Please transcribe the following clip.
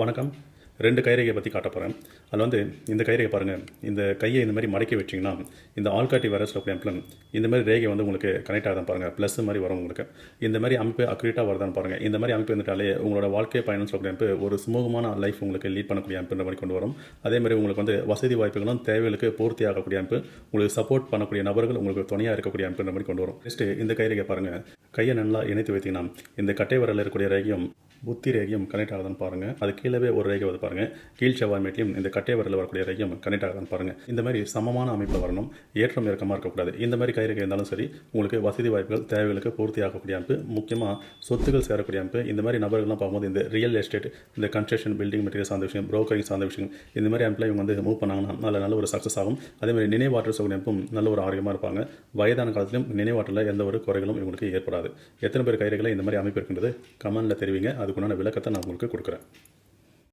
வணக்கம். ரெண்டு கைரேகையை பற்றி காட்ட போகிறேன் அதில் வந்து இந்த கைரேகை பாருங்கள் இந்த கையை இந்த மாதிரி மடக்கி வச்சிங்கன்னா இந்த ஆள்காட்டி வைரஸ் அப்படின் இந்த மாதிரி ரேகை வந்து உங்களுக்கு கனெக்ட் ஆகுதான் பாருங்கள் ப்ளஸ் மாதிரி வரும் உங்களுக்கு. இந்த மாதிரி அமைப்பு அக்யூரேட்டாக வருதான்னு பாருங்கள் இந்த மாதிரி அமைப்பு வந்துட்டாலே உங்களோட வாழ்க்கை பயணம் சொல்லக்கூடிய ஒரு சுமூகமான லைஃப் உங்களுக்கு லீட் பண்ணக்கூடிய அமைப்புன்ற மாதிரி கொண்டு வரும். அதே மாதிரி உங்களுக்கு வந்து வசதி வாய்ப்புகளும் தேவைகளுக்கு பூர்த்தி ஆகக்கூடிய அமைப்பு உங்களுக்கு சப்போர்ட் பண்ணக்கூடிய நபர்கள் உங்களுக்கு துணையாக இருக்கக்கூடிய அமைப்புன்ற மாதிரி கொண்டு வரும். நெக்ஸ்ட்டு இந்த கைரேகை பாருங்கள் கையை நல்லா இணைத்து வைத்தீங்கன்னா இந்த கட்டை வரல இருக்கக்கூடிய ரேகையும் புத்தி ரேகையும் கனெக்ட் ஆகுதுன்னு பாருங்கள் அது கீழே ஒரு ரேகை வந்து பாருங்கள் கீழ் செவ்வாய் மேட்லையும் இந்த கட்டை வரல வரக்கூடிய ரேகையும் கனெக்ட் ஆகுதுன்னு பாருங்கள் இந்த மாதிரி சமமான அமைப்பில் வரணும். ஏற்றம் இறக்கமாக இருக்கக்கூடாது. இந்த மாதிரி கைரேகை இருந்தாலும் சரி உங்களுக்கு வசதி வாய்ப்புகள் தேவைகளுக்கு பூர்த்தி ஆகக்கூடிய அமைப்பு முக்கியமாக சொத்துக்கள் சேரக்கூடிய அமைப்பு இந்த மாதிரி நபர்கள்லாம் பார்க்கும்போது இந்த ரியல் எஸ்டேட் இந்த கன்ஸ்ட்ரக்ஷன் பில்டிங் மெட்டீரியல் சார்ந்த விஷயம் ப்ரோக்கரிங் சார்ந்த விஷயம் இந்த மாதிரி அமைப்பில் இவங்க வந்து மூவ் பண்ணாங்கன்னா அதில் நல்ல ஒரு சக்ஸஸ் ஆகும். அதே மாதிரி நினைவாற்றல் சொல்லக்கூடிய அமைப்பும் நல்ல ஒரு ஆரோக்கியமாக இருப்பாங்க. வயதான காலத்திலும் நினைவாற்றலில் எந்த ஒரு குறைகளும் இவங்களுக்கு ஏற்படாது. எத்தனை பேர் கைரேகையில் இந்த மாதிரி அமைப்பு இருக்கின்றது? கமெண்டில் தெரிவிங்க. அதுக்குண்டான விளக்கத்தை நான் உங்களுக்கு கொடுக்குறேன்.